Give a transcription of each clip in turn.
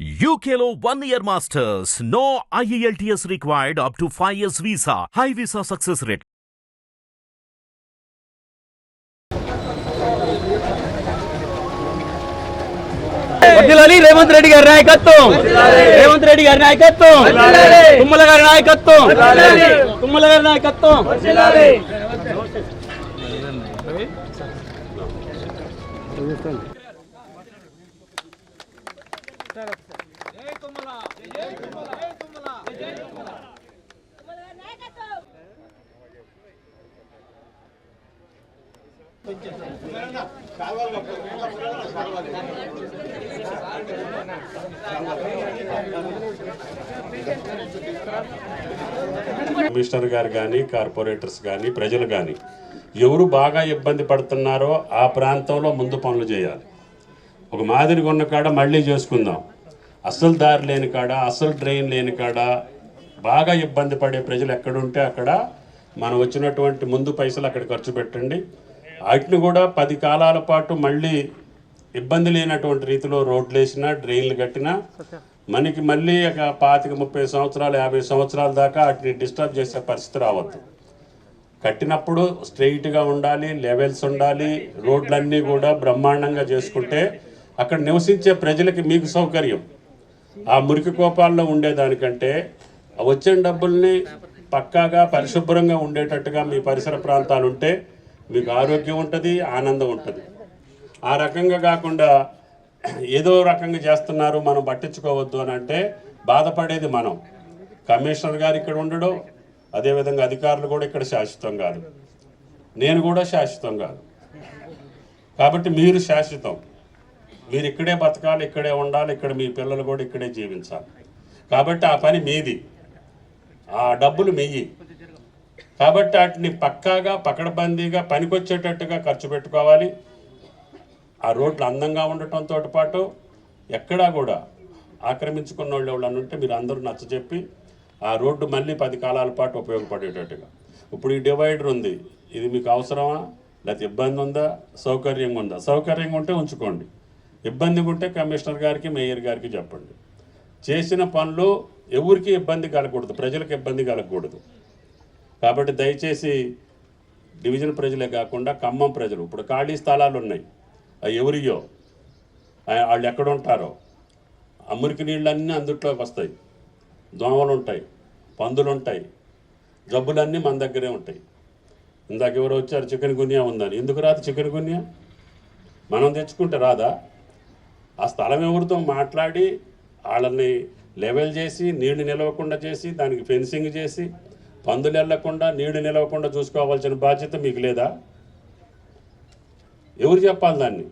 UKLO one year masters. No E IELTS required up to 5 years visa. High visa success rate. వర్ధిల్లాలి రేవంత్ రెడ్డి గారి నాయకత్వం రేవంత్ రెడ్డి గారి నాయకత్వం తుమ్మల గారి నాయకత్వం తుమ్మల గారి నాయకత్వం కమిషనర్ గారు కానీ కార్పొరేటర్స్ కానీ ప్రజలు కానీ ఎవరు బాగా ఇబ్బంది పడుతున్నారో ఆ ప్రాంతంలో ముందు పనులు చేయాలి. ఒక మాదిరిగా ఉన్న కాడ మళ్ళీ చేసుకుందాం. అసలు దారి లేని కాడ అసలు డ్రైన్ లేని కాడ బాగా ఇబ్బంది పడే ప్రజలు ఎక్కడుంటే అక్కడ మనం వచ్చినటువంటి ముందు పైసలు అక్కడ ఖర్చు పెట్టండి. వాటిని కూడా పది కాలాల పాటు మళ్ళీ ఇబ్బంది లేనటువంటి రీతిలో రోడ్లు వేసినా డ్రైన్లు కట్టినా మనకి మళ్ళీ ఒక పాతిక ముప్పై సంవత్సరాలు యాభై సంవత్సరాల దాకా వాటిని డిస్టర్బ్ చేసే పరిస్థితి రావద్దు. కట్టినప్పుడు స్ట్రెయిట్గా ఉండాలి లెవెల్స్ ఉండాలి రోడ్లన్నీ కూడా బ్రహ్మాండంగా చేసుకుంటే అక్కడ నివసించే ప్రజలకి మీకు సౌకర్యం. ఆ మురికి కోపాల్లో ఉండేదానికంటే వచ్చిన డబ్బుల్ని పక్కాగా పరిశుభ్రంగా ఉండేటట్టుగా మీ పరిసర ప్రాంతాలు ఉంటే మీకు ఆరోగ్యం ఉంటుంది ఆనందం ఉంటుంది. ఆ రకంగా కాకుండా ఏదో రకంగా చేస్తున్నారు మనం పట్టించుకోవద్దు అని అంటే బాధపడేది మనం. కమిషనర్ గారు ఇక్కడ ఉండడం అదేవిధంగా అధికారులు కూడా ఇక్కడ శాశ్వతం కాదు. నేను కూడా శాశ్వతం కాదు. కాబట్టి మీరు శాశ్వతం. మీరు ఇక్కడే బతకాలి ఇక్కడే ఉండాలి ఇక్కడ మీ పిల్లలు కూడా ఇక్కడే జీవించాలి. కాబట్టి ఆ పని మీది. ఆ డబ్బులు మీయి. కాబట్టి వాటిని పక్కాగా పకడబందీగా పనికొచ్చేటట్టుగా ఖర్చు పెట్టుకోవాలి. ఆ రోడ్లు అందంగా ఉండటంతో పాటు ఎక్కడా కూడా ఆక్రమించుకున్న వాళ్ళు ఎవరైనా ఉంటే మీరు అందరూ నచ్చజెప్పి ఆ రోడ్డు మళ్ళీ పది కాలాల పాటు ఉపయోగపడేటట్టుగా. ఇప్పుడు ఈ డివైడర్ ఉంది. ఇది మీకు అవసరమా? లేకపోతే ఇబ్బంది ఉందా? సౌకర్యంగా ఉందా? సౌకర్యంగా ఉంటే ఉంచుకోండి. ఇబ్బంది ఉంటే కమిషనర్ గారికి మేయర్ గారికి చెప్పండి. చేసిన పనులు ఎవరికి ఇబ్బంది కలగకూడదు ప్రజలకు ఇబ్బంది కలగకూడదు. కాబట్టి దయచేసి డివిజన్ ప్రజలే కాకుండా ఖమ్మం ప్రజలు ఇప్పుడు ఖాళీ స్థలాలు ఉన్నాయి. అవి ఎవరియో వాళ్ళు ఎక్కడుంటారో ఆ మురికి నీళ్ళన్నీ అందుట్లోకి వస్తాయి. దోమలు ఉంటాయి పందులు ఉంటాయి జబ్బులన్నీ మన దగ్గరే ఉంటాయి. ఇందాక ఎవరు వచ్చారు చికెన్ గున్యా ఉందని. ఎందుకు రాదు చికెన్ గున్యా? మనం తెచ్చుకుంటే రాదా? ఆ స్థలం ఎవరితో మాట్లాడి వాళ్ళని లెవెల్ చేసి నీళ్ళు నిలవకుండా చేసి దానికి ఫెన్సింగ్ చేసి పందులు వెళ్ళకుండా నీళ్ళు నిలవకుండా చూసుకోవాల్సిన బాధ్యత మీకు లేదా? ఎవరు చెప్పాలి దాన్ని?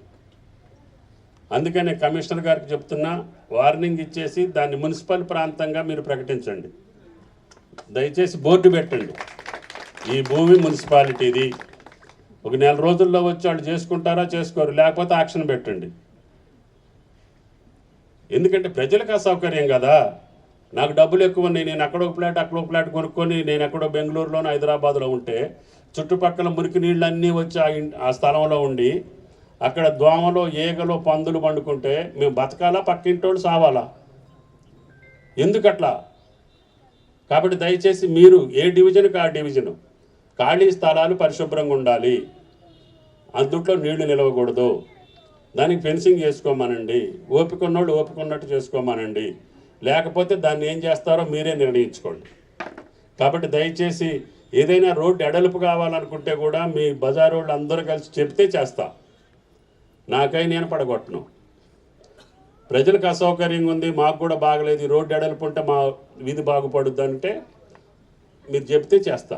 అందుకనే కమిషనర్ గారికి చెప్తున్నా వార్నింగ్ ఇచ్చేసి దాన్ని మున్సిపల్ ప్రాంతంగా మీరు ప్రకటించండి. దయచేసి బోర్డు పెట్టండి. ఈ భూమి మున్సిపాలిటీది. ఒక నెల రోజుల్లో వచ్చి వాళ్ళు చేసుకుంటారా చేసుకోరు. లేకపోతే యాక్షన్ పెట్టండి. ఎందుకంటే ప్రజలకు అసౌకర్యం కదా. నాకు డబ్బులు ఎక్కువ ఉన్నాయి. నేను అక్కడో ఫ్లాట్ అక్కడో ఫ్లాట్ కొనుక్కొని నేను ఎక్కడో బెంగళూరులోనో హైదరాబాద్లో ఉంటే చుట్టుపక్కల మురికి నీళ్ళన్నీ వచ్చి ఆ స్థలంలో ఉండి అక్కడ దోమలు ఈగలు పందులు పండుకుంటే మేము బతకాలా? పక్కింటోళ్ళు సావాలా? ఎందుకట్లా? కాబట్టి దయచేసి మీరు ఏ డివిజన్కి ఆ డివిజను? ఖాళీ స్థలాలు పరిశుభ్రంగా ఉండాలి. అందుట్లో నీళ్ళు నిలవకూడదు. దానికి ఫెన్సింగ్ చేసుకోమనండి ఓపిక ఉన్నోళ్ళు ఓపిక ఉన్నట్టు చేసుకోమనండి. లేకపోతే దాన్ని ఏం చేస్తారో మీరే నిర్ణయించుకోండి. కాబట్టి దయచేసి ఏదైనా రోడ్డు ఎడలుపు కావాలనుకుంటే కూడా మీ బజార్ వాళ్ళు అందరూ కలిసి చెప్తే చేస్తా. నాకై నేను పడగొట్టను. ప్రజలకు అసౌకర్యంగా ఉంది మాకు కూడా బాగలేదు. ఈ రోడ్డు ఎడలుపు ఉంటే మా వీధి బాగుపడుద్ది అంటే మీరు చెప్తే చేస్తా.